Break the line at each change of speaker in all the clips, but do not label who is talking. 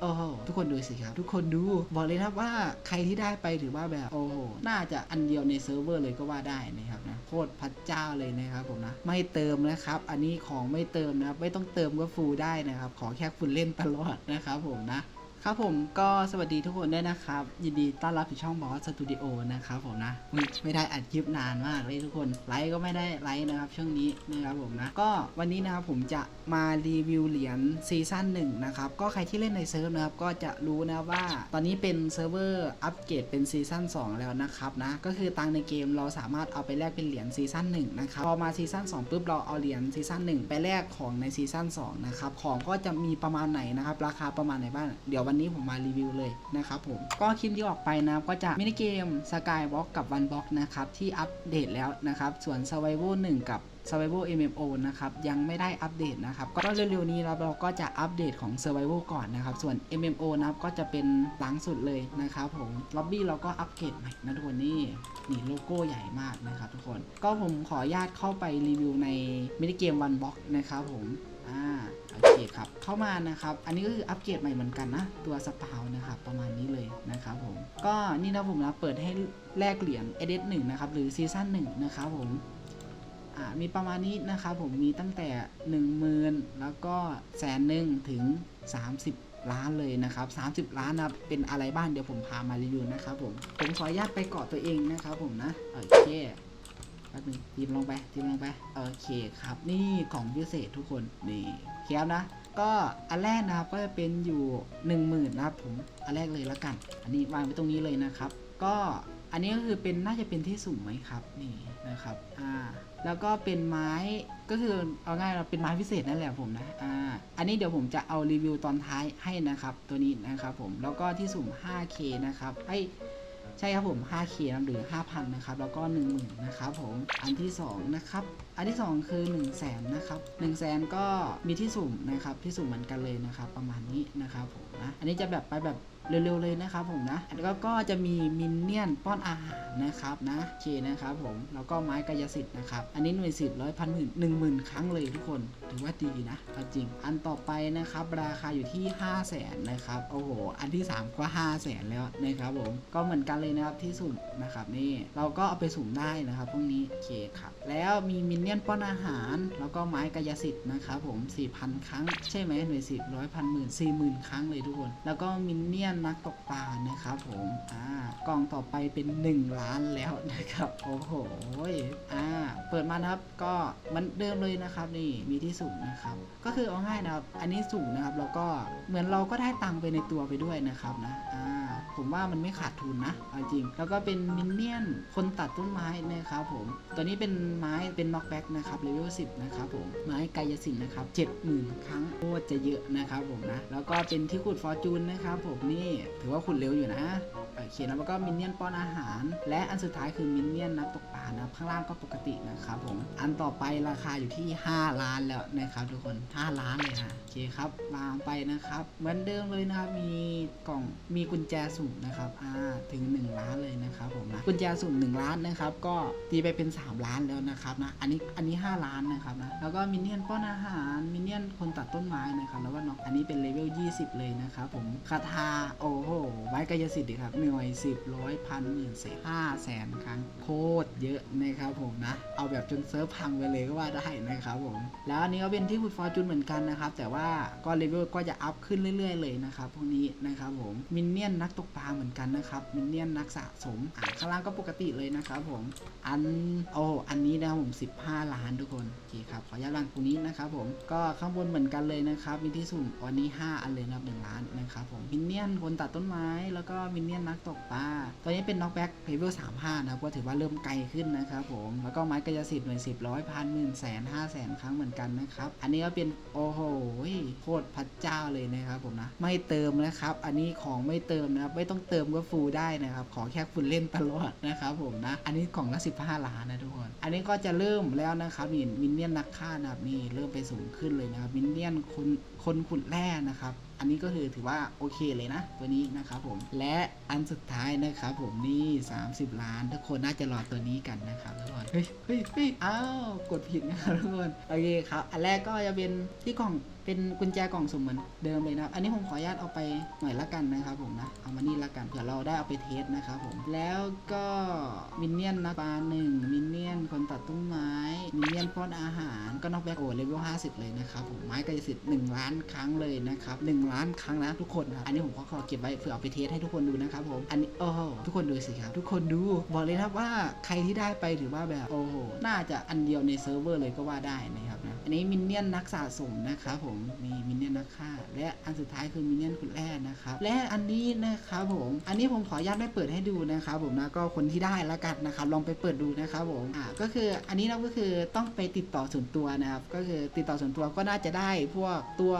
โอ้โหทุกคนดูสิครับ ทุกคนดูบอกเลยนะครับว่าใครที่ได้ไปถือว่าแบบโอ้โหน่าจะอันเดียวในเซิร์ฟเวอร์เลยก็ว่าได้นะครับนะโคตรพระเจ้าเลยนะครับผมนะ ไม่เติมนะครับ อันนี้ของไม่เติมนะครับไม่ต้องเติมก็ฟูลได้นะครับ ขอแค่คุณเล่นตลอดนะครับผมนะ ครับผมก็สวัสดีทุกคนด้วยนะครับ ยินดีต้อนรับที่ช่องบอสสตูดิโอนะครับผมนะไม่ได้อัดคลิปนานมากเลยทุกคนไลฟ์ก็ไม่ได้ไลฟ์นะครับ ช่วงนี้นะครับผมนะ ก็วันนี้นะครับผมจะมารีวิวเหรียญซีซั่นหนึ่งนะครับ ก็ใครที่เล่นในเซิร์ฟนะครับ ก็จะรู้นะว่า ตอนนี้เป็นเซิร์ฟเวอร์อัปเกรดเป็นซีซั่น2 แล้วนะครับนะ ก็คือตังในเกมเราสามารถเอาไปแลกเป็นเหรียญซีซั่น1นะครับพอมาซีซั่น2ปุ๊บเราเอาเหรียญซีซั่น1ไปแลกของในซีซั่น2นะครับของก็จะมีประมาณไหนนะครับราคาประมาณไหนบ้างเดี๋ยววันนี้ผมมารีวิวเลยนะครับผมก็คลิปที่ออกไปนะก็จะมินิเกม Skywalk กับ One Block นะครับที่อัปเดตแล้วนะครับส่วน Survival 1 กับ Survival MMO นะครับยังไม่ได้อัปเดตนะครับก็เร็วๆนี้เราเราก็จะอัปเดตของ Survival ก่อนนะครับส่วน MMO นะครับก็จะเป็นหลังสุดเลยนะครับผมล็อบบี้เราก็อัปเกรดใหม่นะทุกคนนี่นี่โลโก้ใหญ่มากนะครับทุกคน ก็ผมขออนุญาตเข้าไปรีวิวในมินิเกม One Block นะครับผม อ่าโอเคครับเข้ามานะครับ อันนี้ก็คืออัปเกรดใหม่เหมือนกันนะ ตัวสปาวนะครับประมาณนี้เลยนะครับผมก็นี่นะผมนะเปิดให้แลกเหรียญ s 1นะครับหรือซีซั่น1นะครับผมมีประมาณนี้นะครับผมมีตั้งแต่ 1 0,000 แล้วก็แสนหนึ่งถึง 30 ล้านเลยนะครับ 30 ล้านนะเป็นอะไรบ้างเดี๋ยวผมพามารีวิวนะครับผมผมขออนุญาตไปเกาะตัวเองนะครับผมนะ โอเค แป๊บนึงทีมลงไปทีมลงไป โอเคครับ นี่ของพิเศษทุกคน นี่เคียบนะ ก็อันแรกนะครับก็จะเป็นอยู่ 1 0,000นะครับผม อันแรกเลยละกัน อันนี้วางไว้ตรงนี้เลยนะครับ ก็อันนี้ก็คือเป็นน่าจะเป็นที่สุ่มไหมครับ นี่นะครับ อ่า แล้วก็เป็นไม้ก็คือเอาง่ายเราเป็นไม้พิเศษนั่นแหละผมนะ อ่า อันนี้เดี๋ยวผมจะเอารีวิวตอนท้ายให้นะครับ ตัวนี้นะครับผม แล้วก็ที่สุ่ม 5K นะครับไอ้ ใช่ครับผม 5K นะหรือ 5,000 นะครับ แล้วก็ 10,000 นะครับผม อันที่สองนะครับ อันที่ 2 คือ 1 0 0 0 0แสนนะครับ1 0 0 0 0แสนก็มีที่สุ่มนะครับ ที่สุ่มเหมือนกันเลยนะครับ ประมาณนี้นะครับผมนะ อันนี้จะแบบไปแบบ เร็วๆเลยนะครับผมนะ แล้วก็ก็จะมีมินเนี่ยนป้อนอาหารนะครับนะโอเคนะครับผม แล้วก็ไม้กายสิทธิ์นะครับ อันนี้หน่วยสิบร้อยพันหมื่นหนึ่งหมื่นครั้งเลยทุกคน ถือว่าดีนะเอาจริง อันต่อไปนะครับ ราคาอยู่ที่ 5 0 0แสนนะครับ โอ้โห อันที่ 3 ก็ 5 0 0แสนแล้วนะครับผม ก็เหมือนกันเลยนะครับที่สุ่มนะครับนี่ เราก็เอาไปสุ่มได้นะครับพวกนี้โอเคครับ แล้วมีมินเนี่ยนป้อนอาหาร แล้วก็ไม้กายสิทธิ์นะครับผม4,000 ครั้ง ใช่ไหมหน่วยสิบร้อยพันหมื่นสี่หมื่นครั้งเลยทุกคน แล้วก็มินเนี่ยนนักตกปลานะครับผมอ่ากล่องต่อไปเป็น 1 ล้านแล้วนะครับโอ้โหอ่าเปิดมานะครับก็มันเดิมเลยนะครับนี่มีที่สุ่มนะครับ ก็คือเอาง่ายนะครับ อันนี้สุ่มนะครับแล้วก็เหมือนเราก็ได้ตังค์ไปในตัวไปด้วยนะครับนะอ่า ผมว่ามันไม่ขาดทุนนะเอาจริง แล้วก็เป็นมินเนี่ยนคนตัดต้นไม้นะครับผม ตัวนี้เป็นไม้เป็นน็อกแบ็กนะครับเลเวล10นะครับผมไม้กายสิทธิ์นะครับ70,000ครั้งโคตรจะเยอะนะครับผมนะ แล้วก็เป็นที่ขุดฟอร์จูนนะครับผมนี่ถือว่าขุดเร็วอยู่นะโอเคนะแล้วก็มินเนี่ยนป้อนอาหาร และอันสุดท้ายคือมินเนี่ยนนักตกปลานะข้างล่างก็ปกตินะครับผมอันต่อไปราคาอยู่ที่ 5 ล้านแล้วนะครับทุกคน 5 ล้านเลยนะโอเคครับวางไปนะครับ เหมือนเดิมเลยนะครับมีกล่องมีกุญแจสุ่มนะครับอ่าถึง 1 ล้านเลยนะครับผมนะกุญแจสุ่ม 1 ล้านนะครับ ก็ตีไปเป็น 3 ล้านแล้วนะครับนะ อันนี้อันนี้ 5 ล้านนะครับนะ แล้วก็มินเนี่ยนป้อนอาหาร มินเนี่ยนคนตัดต้นไม้นะครับ แล้วก็น้องอันนี้เป็นเลเวล 20 เลยนะครับผม คาถาโอ้โหไม้กายสิทธิ์ดิครับ หน่วย 10ร้อยพันหมื่นแสนห้าแสนครั้งโคตรเยอะนะครับผมนะ เอาแบบจนเซิร์ฟพังไปเลยก็ว่าได้นะครับผม แล้วอันนี้ก็เป็นที่ขุดฟอร์จูนเหมือนกันนะครับ แต่ว่าก็เลเวลก็จะอัพขึ้นเรื่อย ๆ เลยนะครับพวกนี้นะครับผม มินเนี่ยนนักตกปลาเหมือนกันนะครับมินเนี่ยนนักสะสมอ่าข้างล่างก็ปกติเลยนะครับผมอันโอ้อันนี้นะครับผม 15 ล้านทุกคนโอเคครับขออนุญาตวางตรงนี้นะครับผมก็ข้างบนเหมือนกันเลยนะครับมีที่สุ่มวันนี้ 5 อันเลยนะครับ1ล้านนะครับผมมินเนี่ยนคนตัดต้นไม้แล้วก็มินเนี่ยนนักตกปลาตัวนี้เป็นน็อกแบ็กเลเวล35นะครับก็ถือว่าเริ่มไกลขึ้นนะครับผมแล้วก็ไม้กายสิทธิ์หน่วย10ร้อยพันหมื่นแสนห้าแสนครั้งเหมือนกันนะครับอันนี้ก็เป็นโอ้โหโคตรพระเจ้าเลยนะครับผมนะไม่เติมนะครับ อันนี้ของไม่เติมนะครับไม่ต้องเติมก็ฟูลได้นะครับ ขอแค่คุณเล่นตลอดนะครับผมนะ อันนี้กล่องละ 15 ล้านนะทุกคน อันนี้ก็จะเริ่มแล้วนะครับนี่มินเนี่ยนนักฆ่านะครับนี่เริ่มไปสูงขึ้นเลยนะครับมินเนี่ยนคนคนขุดแร่นะครับ อันนี้ก็คือถือว่าโอเคเลยนะตัวนี้นะครับผมและอันสุดท้ายนะครับผมนี่ 30 ล้านทุกคนน่าจะรอตัวนี้กันนะครับทุกคนเฮ้ยเฮ้ยเฮ้ยอ้าวกดผิดนะครับทุกคนโอเคครับอันแรกก็จะเป็นที่กล่องเป็นกุญแจกล่องสุ่มเหมือนเดิมเลยนะครับ อันนี้ผมขออนุญาตเอาไปหน่อยละกันนะครับผมนะ เอามานี่ละกันเผื่อเราได้เอาไปเทสนะครับผม แล้วก็มินเนี่ยนนะปลาหนึ่งมินเนี่ยนคนตัดต้นไม้ มินเนี่ยนป้อนอาหาร ก็นอกแบ็กโอเลเวล50เลยนะครับผม ไม้กายสิทธิ์1ล้านครั้งเลยนะครับหนึ่งล้านครั้งนะทุกคนครับอันนี้ผมก็ขอเก็บไว้เผื่อเอาไปเทสให้ทุกคนดูนะครับผมอันนี้โอ้โหทุกคนดูสิครับ ทุกคนดูบอกเลยนะครับว่าใครที่ได้ไปถือว่าแบบโอ้โหน่าจะอันเดียวในเซิร์ฟเวอร์เลยก็ว่าได้นะครับนะอันนี้มินเนี่ยนนักสะสมนะครับผมมีมินเนี่ยนนักฆ่า และอันสุดท้ายคือมินเนี่ยนขุดแร่นะครับและอันนี้นะครับผมอันนี้ผมขออนุญาตไม่เปิดให้ดูนะครับผมนะก็คนที่ได้ล้วกันนะครับลองไปเปิดดูนะครับผมอ่าก็คืออันนี้นะก็คือต้องไปติดต่อส่วนตัวนะครับก็คือติดต่อส่วนตัวก็น่าจะได้พวกตัว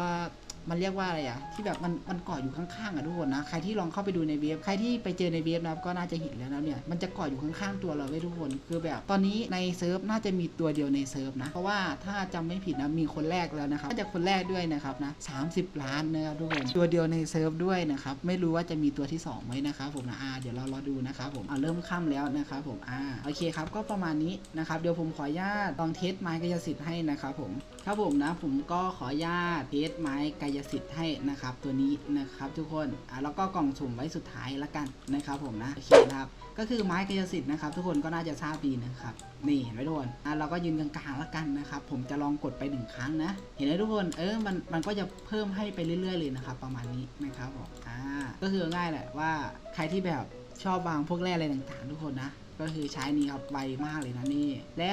มันเรียกว่าอะไรอะที่แบบมันมันเกาะอยู่ข้างๆอะทุกคนนะใครที่ลองเข้าไปดูในเว็บใครที่ไปเจอในเว็บนะครับก็น่าจะเห็นแล้วนะเนี่ยมันจะเกาะอยู่ข้างๆตัวเราไว้ทุกคน คือแบบตอนนี้ในเซิร์ฟน่าจะมีตัวเดียวในเซิร์ฟนะ เพราะว่าถ้าจำไม่ผิดนะมีคนแรกแล้วนะครับน่าจะคนแรกด้วยนะครับนะ30ล้านนะครับทุกคนตัวเดียวในเซิร์ฟด้วยนะครับไม่รู้ว่าจะมีตัวที่สองไหมนะครับผมนะอ่าเดี๋ยวเรารอดูนะครับผมอ่าเริ่มค่ำแล้วนะครับผมอ่าโอเคครับก็ประมาณนี้นะครับเดี๋ยวผมขออนุญาตลองเทสไม้กายสิทธิ์ให้นะครับผม ครับผมนะผมก็ขออนุญาตเทสไม้กายสิทธิ์ให้นะครับ ตัวนี้นะครับทุกคนอะแล้วก็กล่องสุ่มไว้สุดท้ายละกันนะครับผมนะโอเคนะครับก็คือไม้กายสิทธิ์นะครับทุกคนก็น่าจะทราบดีนะครับนี่เห็นไหมทุกคนอะเราก็ยืนกลางๆละกันนะครับผมจะลองกดไปหนึ่งครั้งนะ เห็นไหมทุกคนเออมันมันก็จะเพิ่มให้ไปเรื่อยๆเลยนะครับประมาณนี้นะครับผมอ่าก็คือง่ายแหละว่าใครที่แบบชอบวางพวกแร่อะไรต่างๆ ทุกคนนะก็คือใช้นี้ครับไวมากเลยนะนี่และ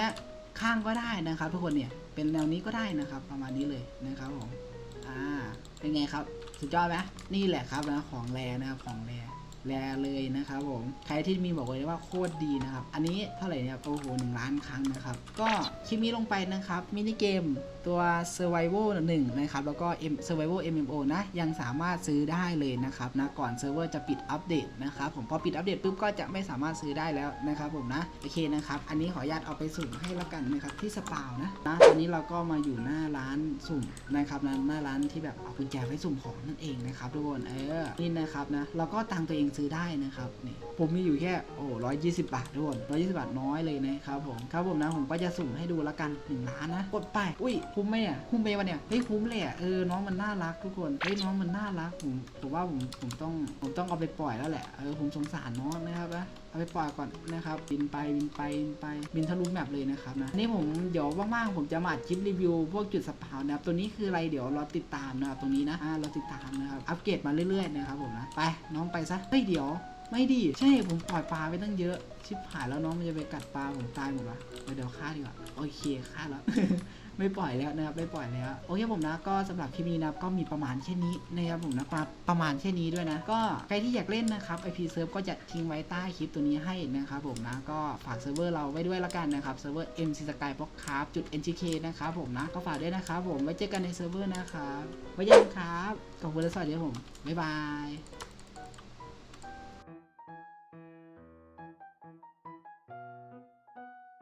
ข้างก็ได้นะครับ ทุกคนเนี่ยเป็นแนวนี้ก็ได้นะครับ ประมาณนี้เลยนะครับผมอ่าเป็นไงครับ สุดยอดไหมนี่แหละครับนะของแรนะครับของแร แรเลยนะครับผมใครที่มีบอกเลยว่าโคตรดีนะครับ อันนี้เท่าไหร่เนี่ยโอ้โหหนึ่งล้านครั้งนะครับ ก็คลิปนี้ลงไปนะครับมินิเกมตัว Survival 1 นะครับ แล้วก็ M Survival MMO นะ ยังสามารถซื้อได้เลยนะครับนะก่อนเซิร์ฟเวอร์จะปิดอัปเดตนะครับผมพอปิดอัปเดตปุ๊บก็จะไม่สามารถซื้อได้แล้วนะครับผมนะ โอเคนะครับ อันนี้ขออนุญาตเอาไปสุ่มให้ละกันนะครับ ที่สปาวนะนะตอนนี้เราก็มาอยู่หน้าร้านสุ่มนะครับนะหน้าร้านที่แบบเอากุญแจไว้สุ่มของนั่นเองนะครับทุกคนเออนี่นะครับนะเราก็ตังตัวเองซื้อได้นะครับนี่ผมมีอยู่แค่โอ้ร้อยยี่สิบบาททุกคนร้อยยี่สิบาทน้อยเลยนะครับผมครับผมนะผมก็จะสุ่มให้ดูละกันหนึ่งล้านนะกดไปอุ้ยคุ้มไหมอะคุ้มไปวะเนี่ยเฮ้ยคุ้มเลยอะเออน้องมันน่ารักทุกคนเฮ้ยน้องมันน่ารักผมผมว่าผมผมต้องผมต้องเอาไปปล่อยแล้วแหละเออผมสงสารน้องนะครับนะ เอาไปปล่อยก่อนนะครับบินไปบินไปบินไปบินทะลุแมปเลยนะครับนะนี่ผมเดี๋ยวว่างๆผมจะมาอัดคลิปรีวิวพวกจุดสปาวนะครับตัวนี้คืออะไรเดี๋ยวเรอติดตามนะครับตรงนี้นะอ่าเราติดตามนะครับอัปเกรดมาเรื่อยๆนะครับผมนะไปน้องไปซะเฮ้ยเดี๋ยวไม่ดีใช่ผมปล่อยปลาไปตั้งเยอะ ชิบหายแล้วน้องมันจะไปกัดปลาผมตายหมดวะเดี๋ยวฆ่าดีกว่าโอเคฆ่าแล้ว ไม่ปล่อยแล้วนะครับไม่ปล่อยแล้วโอเคผมนะก็สำหรับคลิปนี้นะครับก็มีประมาณแค่นี้นะครับผมนะประประมาณแค่นี้ด้วยนะ ก็ใครที่อยากเล่นนะครับ IP Serve ก็จะทิ้งไว้ใต้คลิปตัวนี้ให้นะครับผมนะก็ฝากเซิร์ฟเวอร์เราไว้ด้วยละกันนะครับเซิร์ฟเวอร์ MC Sky b l o c k c r a f t จุด NGK นะครับผมนะก็ฝากด้วยนะครับผมไว้เจอกันในเซิร์ฟเวอร์นะครับไว้เจอกันครับขอบคุณและสวัสดีครับผมบ๊ายบาย